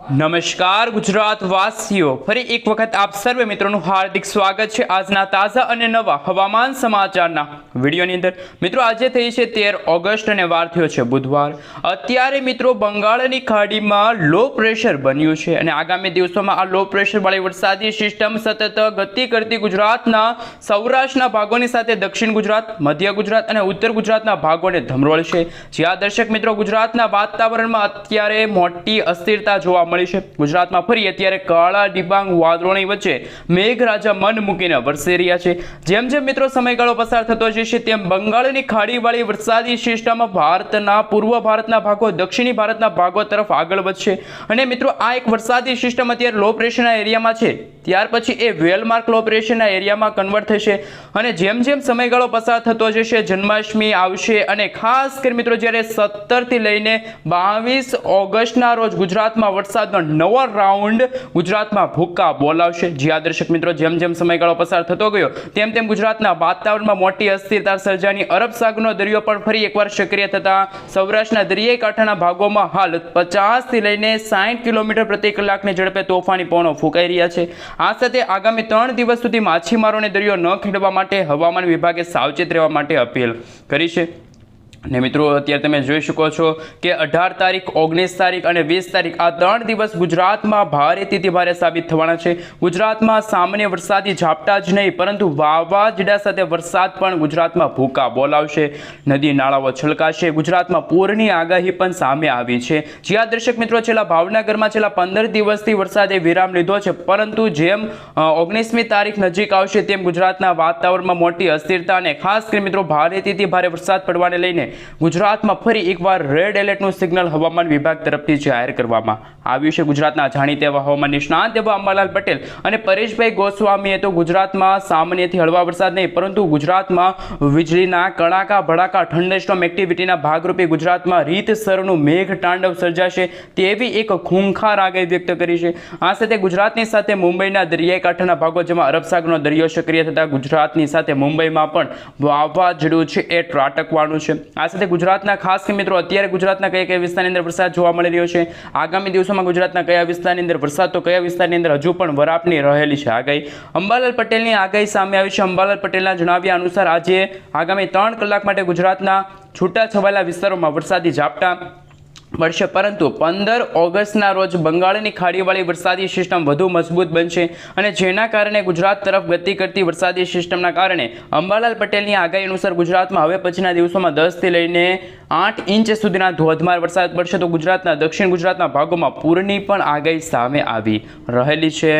નમસ્કાર ગુજરાત વાસીઓ ફરી એક વખત આપ સર્વે મિત્રોનું હાર્દિક સ્વાગત છે. આજના તાજા અને નવા હવામાન સમાચારના વિડીયોની અંદર. મિત્રો, આજે થઈ છે તેર ઓગસ્ટ અને વાર થયો છે બુધવાર. અત્યારે મિત્રો, બંગાળની ખાડીમાં લો પ્રેશર બન્યું છે અને આગામી દિવસોમાં આ લો પ્રેશરવાળી વરસાદી સિસ્ટમ સતત ગતિ કરતી ગુજરાતના સૌરાષ્ટ્રના ભાગોની સાથે દક્ષિણ ગુજરાત, મધ્ય ગુજરાત અને ઉત્તર ગુજરાતના ભાગોને ધમરોળશે. જ્યાં દર્શક મિત્રો, ગુજરાતના વાતાવરણમાં અત્યારે મોટી અસ્થિરતા જોવા મળી છે. ગુજરાતમાં ફરી અત્યારે કાળા ડિબાંગ વાદળોની વચ્ચે મેઘરાજા મન મૂકીને વરસી રહ્યા છે. જેમ જેમ મિત્રો સમયગાળો પસાર થતો જશે તેમ બંગાળની ખાડીવાળી વરસાદી સિસ્ટમ ભારતના પૂર્વ ભારતના ભાગો, દક્ષિણી ભારતના ભાગો તરફ આગળ વધશે. અને મિત્રો, આ એક વરસાદી સિસ્ટમ અત્યારે લો પ્રેશરના એરિયામાં છે. ત્યાર પછી એ વેલમાર્ક લો પ્રેશરના એરિયામાં કન્વર્ટ થશે. અને જેમ જેમ સમયગાળો પસાર થતો જશે, જન્માષ્ટમી આવશે અને ખાસ કરી મિત્રો, જ્યારે સત્તરથી લઈને બાવીસ ઓગસ્ટના રોજ ગુજરાતમાં વરસાદનો નવો રાઉન્ડ ગુજરાતમાં ભૂક્કા બોલાવશે. જ્યાં દર્શક મિત્રો, જેમ જેમ સમયગાળો પસાર થતો ગયો, તેમ તેમ ગુજરાતના વાતાવરણમાં મોટી અસ્થિરતા સર્જાની અરબ સાગરનો દરિયો પણ ફરી એકવાર સક્રિય થતા સૌરાષ્ટ્રના દરિયાઈ કાંઠાના ભાગોમાં હાલ પચાસથી લઈને સાઠ કિલોમીટર પ્રતિ કલાકની ઝડપે તોફાની પવનો ફૂંકાઈ રહ્યા છે. આ સાથે આગામી ત્રણ દિવસ સુધી માછીમારોને દરિયો ન ખેડવા માટે હવામાન વિભાગે સાવચેત રહેવા માટે અપીલ કરી છે. ને મિત્રો, અત્યારે તમે જોઈ શકો છો કે અઢાર તારીખ, ઓગણીસ તારીખ અને વીસ તારીખ આ ત્રણ દિવસ ગુજરાતમાં ભારેથી ભારે સાબિત થવાના છે. ગુજરાતમાં સામાન્ય વરસાદી ઝાપટા જ નહીં, પરંતુ વાવાઝોડા સાથે વરસાદ પણ ગુજરાતમાં ભૂકા બોલાવશે. નદી નાળાઓ છલકાશે. ગુજરાતમાં પૂરની આગાહી પણ સામે આવી છે. જ્યાં દર્શક મિત્રો, છેલ્લા ભાવનગરમાં છેલ્લા પંદર દિવસથી વરસાદે વિરામ લીધો છે, પરંતુ જેમ ઓગણીસમી તારીખ નજીક આવશે, તેમ ગુજરાતના વાતાવરણમાં મોટી અસ્થિરતા અને ખાસ કરી મિત્રો ભારેથી ભારે વરસાદ પડવાને લઈને ગુજરાતમાં ફરી એકવાર રેડ એલર્ટનું સિગ્નલ હવામાન વિભાગ તરફથી જાહેર કરવામાં આવ્યું છે ગુજરાતના જાણીતા એવા હવામાન નિષ્ણાંત એવા અંબાલાલ પટેલ અને પરેશભાઈ ગોસ્વામીએ તો ગુજરાતમાં સામાન્યથી હળવા વરસાદ નહીં, પરંતુ ગુજરાતમાં વીજળીના કડાકા, ભડાકા થંડરસ્ટોમ એક્ટિવિટીના ભાગરૂપે ગુજરાતમાં રીતસરનું મેઘ તાંડવ સર્જાશે તેવી એક ખૂંખાર આગાહી વ્યક્ત કરી છે. આ સાથે ગુજરાતની સાથે મુંબઈના દરિયાઈ કાંઠાના ભાગો જેમાં અરબસાગરનો દરિયો સક્રિય થતા ગુજરાતની સાથે મુંબઈમાં પણ વાવાઝોડું છે એ ત્રાટકવાનું છે. આ સાથે ગુજરાતના ખાસ મિત્રો, અત્યારે ગુજરાતના કયા કયા વિસ્તારની અંદર વરસાદ જોવા મળી રહ્યો છે? આગામી દિવસોમાં ગુજરાતના કયા વિસ્તારની અંદર વરસાદ તો કયા વિસ્તારની અંદર હજુ પણ વરાપની રહેલી છે આગાહી. અંબાલાલ પટેલની આગાહી સામે આવી છે. અંબાલાલ પટેલના જણાવ્યા અનુસાર આજે આગામી ત્રણ કલાક માટે ગુજરાતના છૂટાછવાયેલા વિસ્તારોમાં વરસાદી ઝાપટા મળશે. પરંતુ પંદર ઓગસ્ટના રોજ બંગાળની ખાડીવાળી વરસાદી સિસ્ટમ વધુ મજબૂત બનશે અને જેના કારણે ગુજરાત તરફ ગતિ કરતી વરસાદી સિસ્ટમના કારણે અંબાલાલ પટેલની આગાહી અનુસાર ગુજરાતમાં હવે પછીના દિવસોમાં દસથી લઈને આઠ ઇંચ સુધીના ધોધમાર વરસાદ પડશે. તો ગુજરાતના દક્ષિણ ગુજરાતના ભાગોમાં પૂરની પણ આગાહી સામે આવી રહેલી છે.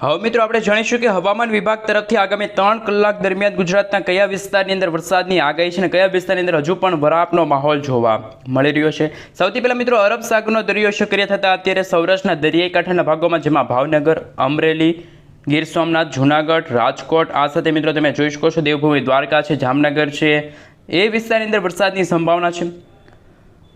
હવે મિત્રો આપણે જાણીશું કે હવામાન વિભાગ તરફથી આગામી ત્રણ કલાક દરમિયાન ગુજરાતના કયા વિસ્તારની અંદર વરસાદની આગાહી છે અને કયા વિસ્તારની અંદર હજુ પણ વરાપનો માહોલ જોવા મળી રહ્યો છે. સૌથી પહેલાં મિત્રો અરબ સાગરનો દરિયો સક્રિય થતાં અત્યારે સૌરાષ્ટ્રના દરિયાઈ કાંઠાના ભાગોમાં, જેમાં ભાવનગર, અમરેલી, ગીર સોમનાથ, જૂનાગઢ, રાજકોટ, આ સાથે મિત્રો તમે જોઈ શકો છો દેવભૂમિ દ્વારકા છે, જામનગર છે. એ વિસ્તારની અંદર વરસાદની સંભાવના છે.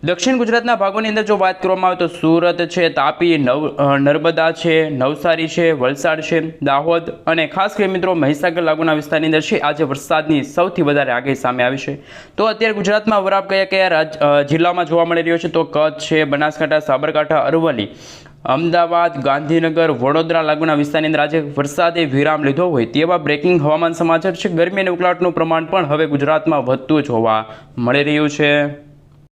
દક્ષિણ ગુજરાતના ભાગોની અંદર જો વાત કરવામાં આવે તો સુરત છે, તાપી, નવ નર્મદા છે, નવસારી છે, વલસાડ છે, દાહોદ અને ખાસ કરી મિત્રો મહીસાગર લાગુના વિસ્તારની અંદર છે. આજે વરસાદની સૌથી વધારે આગાહી સામે આવી છે. તો અત્યારે ગુજરાતમાં વરાપ કયા કયા રાજ જિલ્લામાં જોવા મળી રહ્યો છે? તો કચ્છ છે, બનાસકાંઠા, સાબરકાંઠા, અરવલ્લી, અમદાવાદ, ગાંધીનગર, વડોદરા લાગુના વિસ્તારની અંદર આજે વરસાદે વિરામ લીધો હોય તેવા બ્રેકિંગ હવામાન સમાચાર છે. ગરમી અને ઉકળાટનું પ્રમાણ પણ હવે ગુજરાતમાં વધતું જોવા મળી રહ્યું છે.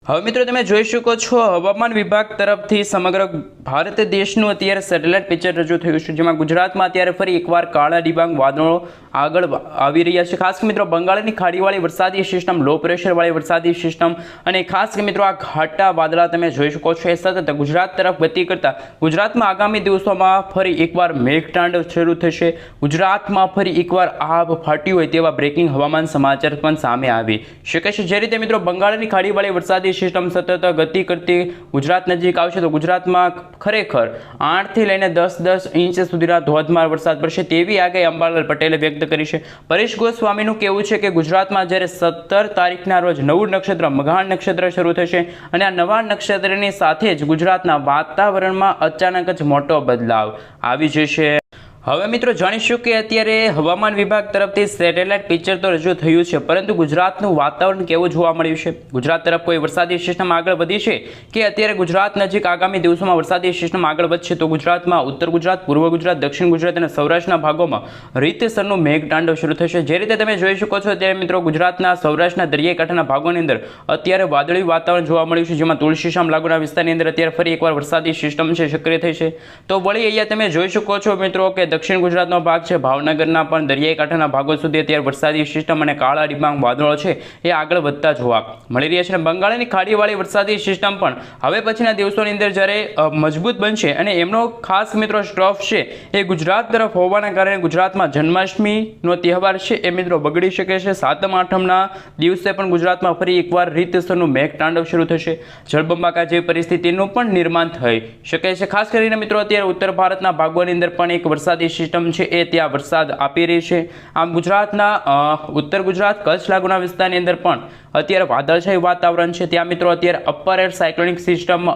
હવે મિત્રો તમે જોઈ શકો છો, હવામાન વિભાગ તરફથી સમગ્ર ભારત દેશનું અત્યારે સેટેલાઇટ પિક્ચર રજૂ થયું છે, જેમાં ગુજરાતમાં અત્યારે ફરી એકવાર કાળા ડિબાંગ વાદળો આગળ આવી રહ્યા છે. ખાસ મિત્રો, બંગાળની ખાડીવાળી વરસાદી સિસ્ટમ લો પ્રેશરવાળી વરસાદી સિસ્ટમ અને ખાસ મિત્રો, આ ઘાટા વાદળા તમે જોઈ શકો છો. એ સતત ગુજરાત તરફ ગતિ કરતા ગુજરાતમાં આગામી દિવસોમાં ફરી એકવાર મેઘતાંડવ શરૂ થશે. ગુજરાતમાં ફરી એકવાર આભ ફાટ્યું હોય તેવા બ્રેકિંગ હવામાન સમાચાર પણ સામે આવી શકે છે. જે રીતે મિત્રો, બંગાળની ખાડીવાળી વરસાદી સિસ્ટમ સતત ગતિ કરતી ગુજરાત નજીક આવશે તો ગુજરાતમાં ખરેખર આઠથી લઈને દસ દસ ઇંચ સુધીના ધોધમાર વરસાદ પડશે તેવી આગાહી અંબાલાલ પટેલે વ્યક્ત કરી છે. પરેશ ગોસ્વામીનું કહેવું છે કે ગુજરાતમાં જ્યારે સત્તર તારીખના રોજ નવું નક્ષત્ર, મઘાણ નક્ષત્ર શરૂ થશે અને આ નવા નક્ષત્રની સાથે જ ગુજરાતના વાતાવરણમાં અચાનક જ મોટો બદલાવ આવી જશે. હવે મિત્રો જાણીશું કે અત્યારે હવામાન વિભાગ તરફથી સેટેલાઇટ પિક્ચર તો રજૂ થયું છે, પરંતુ ગુજરાતનું વાતાવરણ કેવું જોવા મળ્યું છે? ગુજરાત તરફ કોઈ વરસાદી સિસ્ટમ આગળ વધી છે કે અત્યારે ગુજરાત નજીક આગામી દિવસોમાં વરસાદી સિસ્ટમ આગળ વધશે? તો ગુજરાતમાં ઉત્તર ગુજરાત, પૂર્વ ગુજરાત, દક્ષિણ ગુજરાત અને સૌરાષ્ટ્રના ભાગોમાં રીતસરનું મેઘતાંડવ શરૂ થશે. જે રીતે તમે જોઈ શકો છો, અત્યારે મિત્રો ગુજરાતના સૌરાષ્ટ્રના દરિયાકાંઠાના ભાગોની અંદર અત્યારે વાદળી વાતાવરણ જોવા મળ્યું છે, જેમાં તુલસીશામ લાગુના વિસ્તારની અંદર અત્યારે ફરી એકવાર વરસાદી સિસ્ટમ છે, સક્રિય થઈ છે. તો વળી અહીંયા તમે જોઈ શકો છો મિત્રો કે દક્ષિણ ગુજરાતનો ભાગ છે. ભાવનગરના પણ દરિયાઈ કાંઠાના ભાગો સુધી અત્યારે વરસાદી સિસ્ટમ અને કાળા ડિબાંગ વાદળો છે એ આગળ વધતા જોવા મળી રહ્યા છે. અને બંગાળની ખાડીવાળી વરસાદી સિસ્ટમ પણ હવે પછીના દિવસોની અંદર જ્યારે મજબૂત બનશે અને એમનો ખાસ મિત્રો સ્ટફ છે એ ગુજરાત તરફ હોવાના કારણે ગુજરાતમાં જન્માષ્ટમીનો તહેવાર છે એ મિત્રો બગડી શકે છે. સાતમ આઠમના દિવસે પણ ગુજરાતમાં ફરી એકવાર રીતસરનું મેઘ તાંડવ શરૂ થશે. જળબંબાકા જેવી પરિસ્થિતિનું પણ નિર્માણ થઈ શકે છે. ખાસ કરીને મિત્રો અત્યારે ઉત્તર ભારતના ભાગોની અંદર પણ એક વરસાદી સિસ્ટમ છે એ ત્યાં વરસાદ આપી રહી છે. આમ ગુજરાતના ઉત્તર ગુજરાત, કચ્છ લાગુના વિસ્તારની અંદર પણ અત્યારે વાદળછાયું વાતાવરણ છે. ત્યાં મિત્રો અત્યારે અપર એર સાયક્લોનિક સિસ્ટમ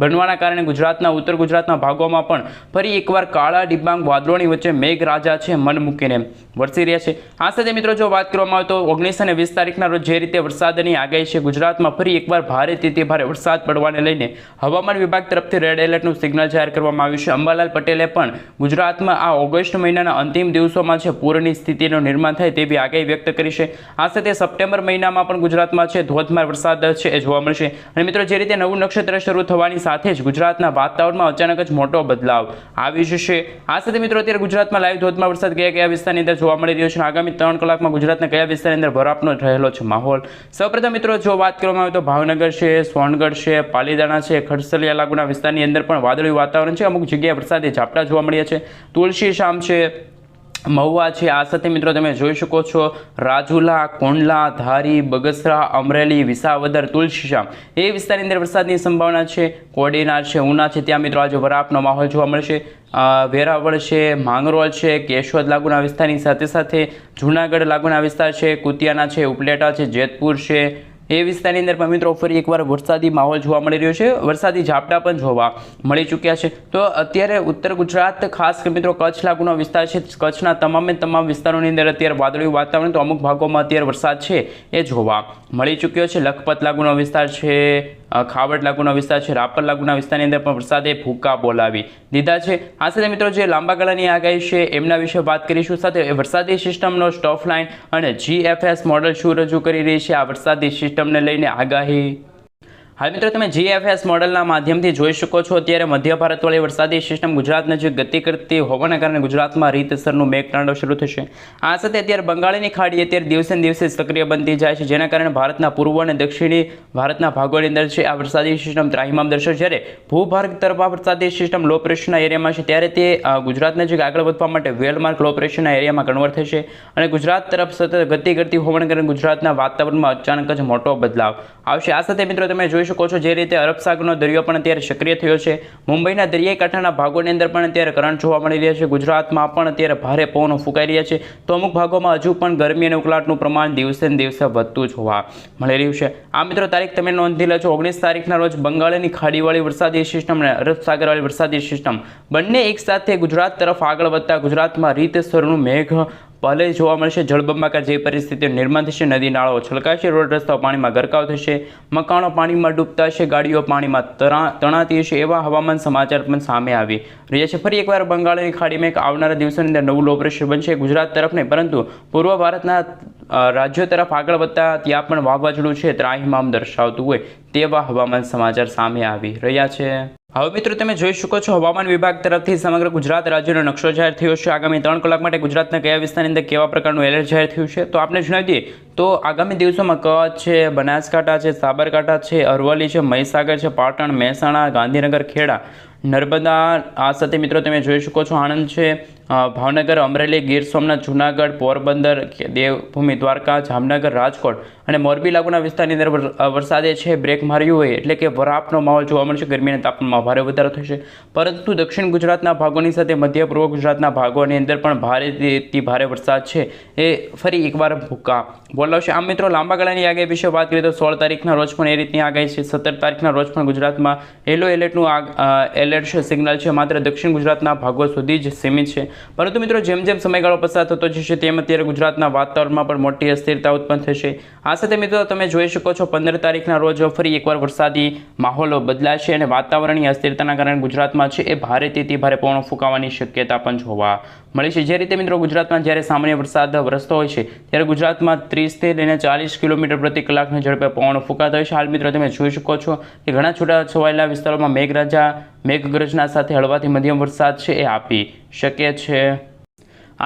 બનવાના કારણે ગુજરાતના, ઉત્તર ગુજરાતના ભાગોમાં પણ ફરી એકવાર કાળા ડિબાંગ વાદળોની વચ્ચે મેઘરાજા છે મન મૂકીને વરસી રહ્યા છે. આ સાથે મિત્રો જો વાત કરવામાં આવે તો ઓગણીસ અને વીસ તારીખના રોજ જે રીતે વરસાદની આગાહી છે ગુજરાતમાં ફરી એકવાર ભારેથી ભારે વરસાદ પડવાને લઈને હવામાન વિભાગ તરફથી રેડ એલર્ટનું સિગ્નલ જાહેર કરવામાં આવ્યું છે. અંબાલાલ પટેલે પણ ગુજરાતમાં આ ઓગસ્ટ મહિનાના અંતિમ દિવસોમાં છે, પૂરની સ્થિતિનું નિર્માણ થાય તેવી આગાહી વ્યક્ત કરી છે. આ સાથે સપ્ટેમ્બર મહિનામાં પણ ગુજરાતમાં છે, ધોધમાર વરસાદ છે એ જોવા મળશે. અને મિત્રો, જે રીતે નવું નક્ષત્ર શરૂ થવાની સાથે જ ગુજરાતના વાતાવરણમાં અચાનક જ મોટો બદલાવ આવી જશે. આ સાથે મિત્રો, અત્યારે ગુજરાતમાં લાઈવ ધોધમાર વરસાદ કયા કયા વિસ્તારની અંદર જોવા મળી રહ્યો છે આગામી ત્રણ કલાકમાં ગુજરાતના કયા વિસ્તારની અંદર ભરાપનો રહેલો છે માહોલ? સૌપ્રથમ મિત્રો, જો વાત કરવામાં આવે તો ભાવનગર છે, સોનગઢ છે પાલીદાણા છે, ખડસલિયા લાગુના વિસ્તારની અંદર પણ વાદળી વાતાવરણ છે. અમુક જગ્યાએ વરસાદી ઝાપટા જોવા મળ્યા છે. તુલસી શામ છે, મહુવા છે, આ સાથે મિત્રો તમે જોઈ શકો છો. રાજુલા, કોંડલા, ધારી, બગસરા, અમરેલી, વિસાવદર તુલસીશામ એ વિસ્તારની અંદર વરસાદની સંભાવના છે. કોડીનાર છે, ઉના છે. ત્યાં મિત્રો આજે વરાપનો માહોલ જોવા મળશે. વેરાવળ છે, માંગરોળ છે, કેશોદ લાગુના વિસ્તારની સાથે સાથે જૂનાગઢ લાગુના વિસ્તાર છે, કુતિયાના છે, ઉપલેટા છે, જેતપુર છે એ વિસ્તારની અંદર પણ મિત્રો ફરી એકવાર વરસાદી માહોલ જોવા મળી રહ્યો છે. વરસાદી ઝાપટા પણ જોવા મળી ચૂક્યા છે. તો અત્યારે ઉત્તર ગુજરાત, ખાસ કરી મિત્રો કચ્છ લાગુનો વિસ્તાર છે. કચ્છના તમામે તમામ વિસ્તારોની અંદર અત્યારે વાદળિયું વાતાવરણ, તો અમુક ભાગોમાં અત્યારે વરસાદ છે એ જોવા મળી ચૂક્યો છે. લખપત લાગુનો વિસ્તાર છે ખાવડ લાગુનો વિસ્તાર છે, રાપર લાગુના વિસ્તારની અંદર પણ વરસાદે ભૂકા બોલાવી દીધા છે. આ સાથે મિત્રો, જે લાંબા ગાળાની આગાહી છે એમના વિશે વાત કરીશું. સાથે વરસાદી સિસ્ટમનો સ્ટોફ લાઇન અને જીએફએસ મોડલ શું રજૂ કરી રહી છે? આ વરસાદી સિસ્ટમને લઈને આગાહી હાલ મિત્રો, તમે જીએફએસ મોડલના માધ્યમથી જોઈ શકો છો. અત્યારે મધ્ય ભારતવાળી વરસાદી સિસ્ટમ ગુજરાત નજીક ગતિ કરતી હોવાના કારણે ગુજરાતમાં રીતસરનું મેઘતાંડવ શરૂ થશે. આ સાથે અત્યારે બંગાળની ખાડી અત્યારે દિવસે દિવસે સક્રિય બનતી જાય છે, જેના કારણે ભારતના પૂર્વ અને દક્ષિણી ભારતના ભાગોની અંદર છે આ વરસાદી સિસ્ટમ ત્રાહિમામ દર્શક જ્યારે ભૂભાર્ગ તરફ આ વરસાદી સિસ્ટમ લો પ્રેશરના એરિયામાં છે, ત્યારે તે ગુજરાત નજીક આગળ વધવા માટે વેલમાર્ક લો પ્રેશરના એરિયામાં કન્વર્ટ થશે અને ગુજરાત તરફ સતત ગતિ કરતી હોવાના કારણે ગુજરાતના વાતાવરણમાં અચાનક જ મોટો બદલાવ આવશે. આ સાથે મિત્રો, તમે જોઈ શકો છો. જે રીતે અરબસાગરનો દરિયો પણ અત્યારે સક્રિય થયો છે. મુંબઈના દરિયાઈ કાંઠાના ભાગોની અંદર પણ અત્યારે કરંટ જોવા મળી રહ્યા છે. ગુજરાતમાં પણ અત્યારે ભારે પવનો ફૂંકાઈ રહ્યા છે. તો અમુક ભાગોમાં હજુ પણ ગરમી અને ઉકળાટનું પ્રમાણ દિવસે ને દિવસે વધતું જોવા મળી રહ્યું છે. આ મિત્રો, તારીખ તમે નોંધી લેજો. ઓગણીસ તારીખના રોજ બંગાળની ખાડીવાળી વરસાદી સિસ્ટમ અને અરબસાગરવાળી વરસાદી સિસ્ટમ બંને એકસાથે ગુજરાત તરફ આગળ વધતા ગુજરાતમાં રીતસરનું મેઘ ભલે જોવા મળશે, જળબંબાકાર જેવી પરિસ્થિતિઓ નિર્માણ થશે, નદી નાળાઓ છલકાશે, રોડ રસ્તાઓ પાણીમાં ગરકાવ થશે, મકાનો પાણીમાં ડૂબતા હશે, ગાડીઓ પાણીમાં તણાતી હશે, એવા હવામાન સમાચાર પણ સામે આવી રહ્યા છે ફરી એકવાર બંગાળની ખાડીમાં એક આવનારા દિવસોની અંદર નવું લો પ્રેશર બનશે, ગુજરાત તરફ નહીં, પરંતુ પૂર્વ ભારતના રાજ્યો તરફ આગળ વધતા ત્યાં પણ વાવાઝોડું છે, ત્રાહિમામ દર્શાવતું હોય તેવા હવામાન સમાચાર સામે આવી રહ્યા છે. હવે મિત્રો તમે જોઈ શકો છો, હવામાન વિભાગ તરફથી સમગ્ર ગુજરાત રાજ્યનો નકશો જાહેર થયો છે. આગામી ત્રણ કલાક માટે ગુજરાતના કયા વિસ્તારની અંદર કેવા પ્રકારનું એલર્ટ જાહેર થયું છે, તો આપણે જણાવી દઈએ. તો આગામી દિવસોમાં કચ્છ છે, બનાસકાંઠા છે, સાબરકાંઠા છે, અરવલ્લી છે, મહીસાગર છે, પાટણ, મહેસાણા, ગાંધીનગર, ખેડા, નર્મદા, આ સાથે મિત્રો તમે જોઈ શકો છો, આણંદ છે ભાવનગર, અમરેલી, ગીર સોમનાથ, જુનાગઢ, પોરબંદર દેવભૂમિ, દ્વારકા, જામનગર, રાજકોટ અને મોરબી લાગુના વિસ્તારની અંદર વરસાદે છે, બ્રેક માર્યું હોય એટલે કે વરાપનો માહોલ જોવા મળશે ગરમીના તાપમાનમાં ભારે વધારો થશે. પરંતુ દક્ષિણ ગુજરાતના ભાગોની સાથે મધ્ય પૂર્વ ગુજરાતના ભાગોની અંદર પણ ભારેથી ભારે વરસાદ છે. એ ફરી એકવાર ભૂકા. બોલા બોલાવશે આમ મિત્રો, લાંબા ગાળાની આગાહી વિશે વાત કરીએ તો સોળ તારીખના રોજ પણ એ રીતની આગાહી છે. સત્તર તારીખના રોજ પણ ગુજરાતમાં યલો એલર્ટનું એલર્ટ છે, સિગ્નલ છે. માત્ર દક્ષિણ ગુજરાતના ભાગો સુધી જ સીમિત છે. પરંતુ મિત્રો, જેમ જેમ સમયગાળો પસાર થતો જશે, તેમ અત્યારે ગુજરાતના વાતાવરણમાં પણ મોટી અસ્થિરતા ઉત્પન્ન થશે. આ સાથે મિત્રો, તમે જોઈ શકો છો, પંદર તારીખના રોજ ફરી એકવાર વરસાદી માહોલ બદલાશે અને વાતાવરણની અસ્થિરતાના કારણે ગુજરાતમાં છે એ ભારેથી તેથી ભારે પવનો ફૂંકાવાની શક્યતા પણ જોવા મળી છે. જે રીતે મિત્રો ગુજરાતમાં જ્યારે સામાન્ય વરસાદ વરસતો હોય છે, ત્યારે ગુજરાતમાં ત્રીસથી લઈને ચાલીસ કિલોમીટર પ્રતિ કલાકની ઝડપે પવનો ફૂંકાતા હોય છે. હાલ મિત્રો તમે જોઈ શકો છો કે ઘણા છૂટા છવાયેલા વિસ્તારોમાં મેઘરાજા મેઘગર્જના સાથે હળવાથી મધ્યમ વરસાદ છે એ આપી શકે છે.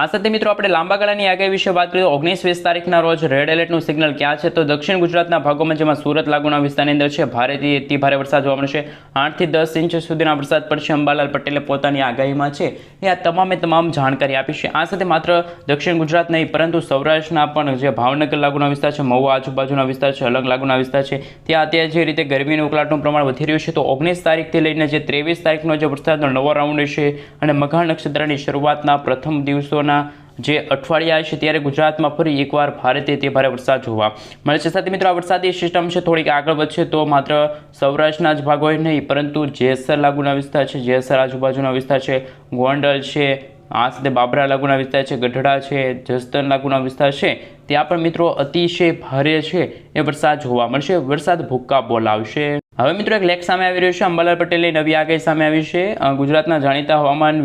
આ સાથે મિત્રો આપણે લાંબા ગાળાની આગાહી વિશે વાત કરીએ તો ઓગણીસ વીસ તારીખના રોજ રેડ એલર્ટનું સિગ્નલ ક્યાં છે? તો દક્ષિણ ગુજરાતના ભાગોમાં, જેમાં સુરત લાગુના વિસ્તારની અંદર છે, ભારેથી અતિ ભારે વરસાદ જોવા મળશે. આઠથી દસ ઇંચ સુધીના વરસાદ પડશે. અંબાલાલ પટેલે પોતાની આગાહીમાં છે. એ આ તમામે તમામ જાણકારી આપી છે. આ સાથે માત્ર દક્ષિણ ગુજરાત નહીં, પરંતુ સૌરાષ્ટ્રના પણ જે ભાવનગર લાગુના વિસ્તાર છે, મહુવા આજુબાજુના વિસ્તાર છે, અલગ લાગુના વિસ્તાર છે, ત્યાં અત્યારે જે રીતે ગરમીનું ઉકળાટનું પ્રમાણ વધી રહ્યું છે, તો ઓગણીસ તારીખથી લઈને જે ત્રેવીસ તારીખનો જે વરસાદનો નવો રાઉન્ડ છે અને મઘા નક્ષત્રની શરૂઆતના પ્રથમ દિવસોના જે અઠવાડિયા છે ત્યારે ગુજરાતમાં ફરી એકવાર ભારેથી તે ભારે વરસાદ જોવા મળે છે. સાથે મિત્રો, આ વરસાદી સિસ્ટમ છે, થોડીક આગળ વધશે તો માત્ર સૌરાષ્ટ્રના જ ભાગો નહીં, પરંતુ જેસર લાગુના વિસ્તાર છે, જેસર આજુબાજુના વિસ્તાર છે, ગોંડલ છે આ સાથે બાબરા લાગુના વિસ્તાર છે, ગઢડા છે જસ્તન લાગુના વિસ્તાર છે, ત્યાં પણ મિત્રો અતિશય ભારે છે એ વરસાદ જોવા મળશે. વરસાદ ભૂક્કા બોલાવશે. હવે મિત્રો એક લેખ સામે આવી રહ્યો છે. અંબાલાલ પટેલની નવી આગાહી સામે આવી છે. ગુજરાતના જાણીતા હવામાન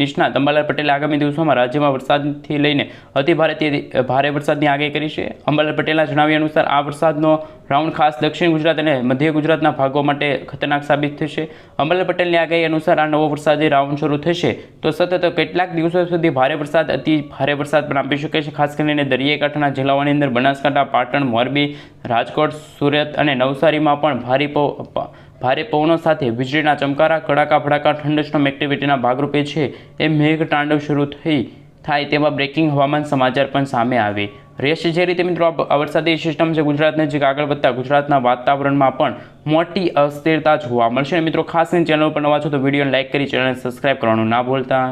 નિષ્ણાત અંબાલાલ પટેલે આગામી દિવસોમાં રાજ્યમાં વરસાદથી લઈને અતિ ભારે ભારે વરસાદની આગાહી કરી છે. અંબાલાલ પટેલના જણાવ્યા અનુસાર આ વરસાદનો રાઉન્ડ ખાસ દક્ષિણ ગુજરાત અને મધ્ય ગુજરાતના ભાગો માટે ખતરનાક સાબિત થશે. અમલ પટેલની આગાહી અનુસાર આ નવો વરસાદી રાઉન્ડ શરૂ થશે. તો સતત કેટલાક દિવસો સુધી ભારે વરસાદ, અતિ ભારે વરસાદ પણ આપી શકે છે. ખાસ કરીને દરિયાકાંઠાના જિલ્લાઓની અંદર બનાસકાંઠા, પાટણ, મોરબી, રાજકોટ, સુરત અને નવસારીમાં પણ ભારે ભારે પવનો સાથે વીજળીના ચમકારા, કડાકા ભડાકા, ઠંડસ્ટોમ એક્ટિવિટીના ભાગરૂપે છે. એ મેઘ તાંડવ શરૂ થઈ થાય તેવા બ્રેકિંગ હવામાન સમાચાર પણ સામે આવે. રહેશે જે રીતે મિત્રો આ વરસાદી સિસ્ટમ છે ગુજરાત નજીક આગળ વધતા ગુજરાતના વાતાવરણમાં પણ મોટી અસ્થિરતા જોવા મળશે. મિત્રો ખાસ ચેનલ પર નવા છો તો વિડીયોને લાઇક કરી, ચેનલને સબસ્ક્રાઇબ કરવાનું ના ભૂલતા.